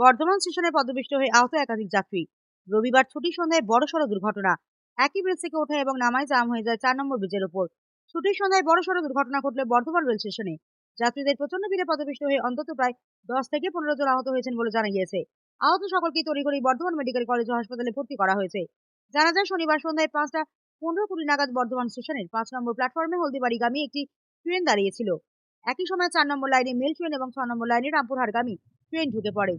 বর্ধমান স্টেশনে পদপিষ্ট হয়ে আহত একাধিক যাত্রী। রবিবার ছুটির সন্ধ্যায় বড়সড় দুর্ঘটনা। একই ব্রিজ থেকে ওঠে এবং নামায় জাম হয়ে যায় চার নম্বর ব্রিজের ওপর। ছুটির সন্ধ্যায় বড়সড় দুর্ঘটনা ঘটলে বর্ধমান রেল স্টেশনে। যাত্রীদের প্রচণ্ড ভিড়ে পদপিষ্ট হয়ে অন্তত প্রায় দশ থেকে পনেরো জন আহত হয়েছেন বলে জানা গিয়েছে। আহত সকলকে তড়িঘড়ি বর্ধমান মেডিকেল কলেজ ও হাসপাতালে ভর্তি করা হয়েছে। জানা যায়, শনিবার সন্ধ্যায় পাঁচটা পনেরো কুড়ি নাগাদ বর্ধমান স্টেশনের পাঁচ নম্বর প্ল্যাটফর্মে হলদিবাড়িগামী একটি ট্রেন দাঁড়িয়েছিল। একই সময় চার নম্বর লাইনে মেল ট্রেন এবং ছ নম্বর লাইনে রামপুরহাটগামী ট্রেন ঢুকে পড়ে।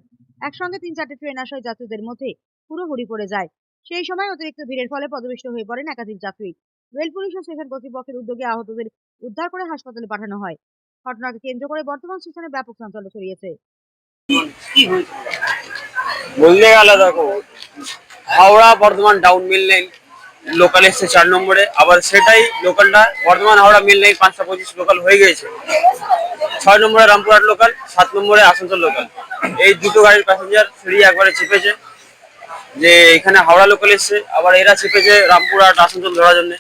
একসঙ্গে তিন চারটে ট্রেন আসায় যাত্রীদের মধ্যে পুরো হুড়ি পড়ে যায়। সেই সময় অতিরিক্ত ভিড়ের ফলে পদবিষ্ট হয়ে পড়েন একাধিক যাত্রী। রেল, পুলিশ ও স্টেশন কর্তৃপক্ষের উদ্যোগে আহতদের উদ্ধার করে হাসপাতালে পাঠানো হয়। ঘটনাকে কেন্দ্র করে বর্তমান স্টেশনে ব্যাপক চাঞ্চল্য ছড়িয়েছে। দেখো, Howrah Bardhaman down main line local এসছে চার নম্বরে। আবার সেটাই লোকালটা বর্ধমান হাওড়া মিল লাইন পাঁচটা পঁচিশ লোকাল হয়ে গেছে ছয় নম্বরে রামপুরহাট লোকাল সাত নম্বরে আসানসোল লোকাল এই দুটো গাড়ির প্যাসেঞ্জার ফ্রি একবারে চেপেছে। যে এখানে হাওড়া লোকাল এসছে আবার এরা চেপেছে রামপুরহাট আসানসোল ধরার জন্য।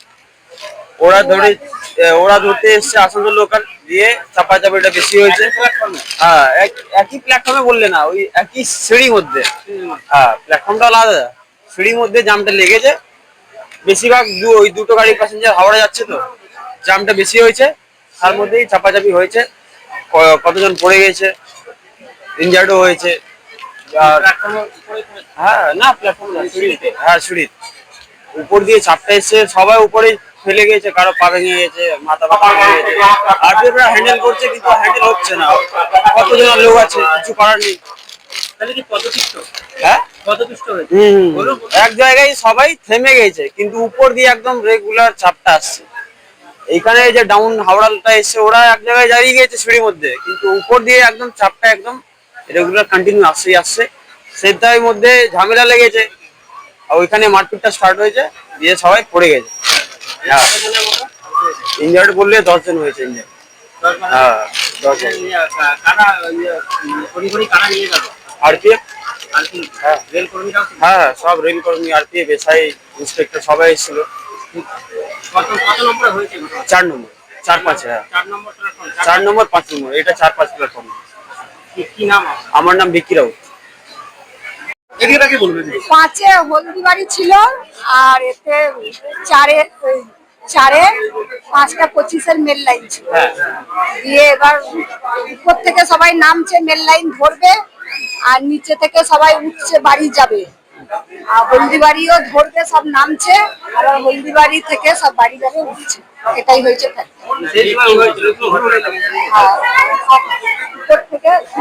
ওরা ধরে ওরা ধরতে এসছে আসানসোল লোকাল দিয়ে চাপাচাপিটা বেশি হয়েছে। হ্যাঁ এক- একই প্ল্যাটফর্মে বললে না ওই একই সিঁড়ির মধ্যে। হ্যাঁ প্ল্যাটফর্মটা আলাদা। সিঁড়ির মধ্যে জামটা লেগেছে। বেশিরভাগ ওই দুটো গাড়ির প্যাসেঞ্জার হাওড়া যাচ্ছে তো। জামটা বেশি হয়েছে তার মধ্যেই চাপাচাপি হয়েছে। কতজন পড়ে গেছে ইনজার্ডও হয়েছে। হ্যাঁ না প্ল্যাটফর্ম না সিঁড়িতে হ্যাঁ উপর দিয়ে চাপটা এসছে সবাই উপরে ফেলে গেছে কারও পা ভেঙে গেছে মাথা পা ভেঙে গেছে আর হ্যান্ডেল করছে কিন্তু হ্যান্ডেল হচ্ছে না। কতজন লোক আছে কিছু করার নেই। হ্যাঁ? এক জায়গায় সবাই থেমে গেছে কিন্তু উপর দিয়ে একদম রেগুলার চাপটা আসছে। এইখানে যে ডাউন হাওড়াটা এসছে ওরা এক জায়গায় দাঁড়িয়ে গেছে সিঁড়ির মধ্যে কিন্তু উপর দিয়ে একদম চাপটা একদম রেগুলার কন্টিনিউ আসছেই আসছে। সেটার মধ্যে ঝামেলা লেগেছে। আর ওইখানে মারপিটটা স্টার্ট হয়েছে দিয়ে সবাই পড়ে গেছে। হ্যাঁ। ইঞ্জার্ড বললে দশজন হয়েছে ইঞ্জার্ড হ্যাঁ দশজন। আরপিএফ আর হ্যাঁ। ছিল? হ্যাঁ সব রেল কর্মী আরপিএফ এসআই ইন্সপেক্টর সবাই এসেছিল? চার নম্বর চার পাঁচ হ্যাঁ। চার নম্বর চার নম্বর পাঁচ নম্বর এটা চার পাঁচ প্ল্যাটফর্ম কি কি নাম আমার নাম বিক্কি রাউত। পাঁচে হলদিবাড়ি ছিল আর এতে চারে চারে পাঁচটা পঁচিশের মেল লাইন ছিল। দিয়ে এবার উপর থেকে সবাই নামছে মেল লাইন ধরবে আর নিচে থেকে সবাই উঠছে বাড়ি যাবে। আর হলদিবাড়িও ধরবে সব নামছে আবার হলদিবাড়ি থেকে সব বাড়ি যাবে উঠছে। এটাই হয়েছে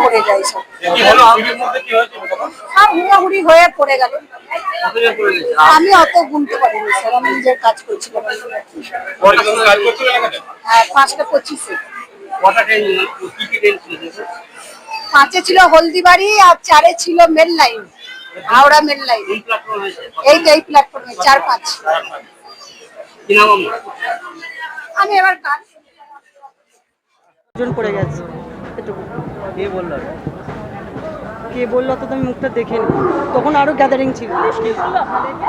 পড়ে যায় সব। কি হলো? আপনার মধ্যে কি হয়েছিল তখন? সব হুড়োহুড়ি হয়ে পড়ে গেল। কতজন পড়ে গেছে? আমি অত গুনতে পারিনি স্যার আমি নিজের কাজ করছিলাম? হ্যাঁ পাঁচটা পঁচিশে? পাঁচে ছিল হলদিবাড়ি আর চারে ছিল mail line Howrah mail line. এই প্ল্যাটফর্ম এইটা এই প্ল্যাটফর্মে চার পাঁচ? আমি এবার কাজ। পড়ে গেছে। এটুকু কে বলল কে বলল তো আমি মুখটা দেখিনি তখন আরও গ্যাদারিং ছিল।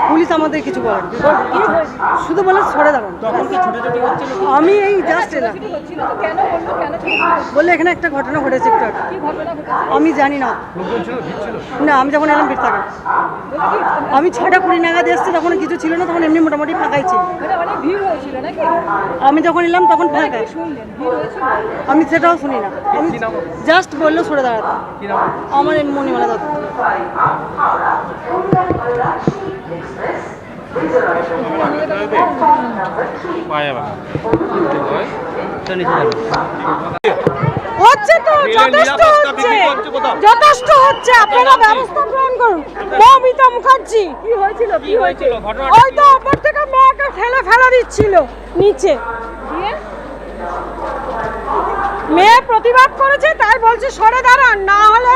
পুলিশ আমাদের কিছু বলেন। শুধু বলে সরে দাঁড়ান। আমি এই জাস্ট এলাম। বললে? এখানে একটা ঘটনা ঘটেছে একটু। আমি জানি না। না আমি যখন এলাম ভিড় থাকা। আমি ছটা কুড়ি নাগাদ এসছি তখন কিছু ছিল না তখন এমনি মোটামুটি ফাঁকাই ছিল। আমি যখন এলাম তখন ফাঁকা আমি সেটাও শুনি না। আমি জাস্ট বলল সরে দাঁড়াতে। আমার মণিমালা দত্ত। হচ্ছে তো যথেষ্ট হচ্ছে। যথেষ্ট হচ্ছে আপনারা ব্যবস্থা গ্রহণ করুন। মৌমিতা মুখার্জি। কি হয়েছিল কি হয়েছিল? ওই তো ওপর থেকে মেয়েকে ঠেলে ফেলা দিচ্ছিল নিচে। মেয়ে প্রতিবাদ করেছে তাই বলছে সরে দাঁড়ান না হলে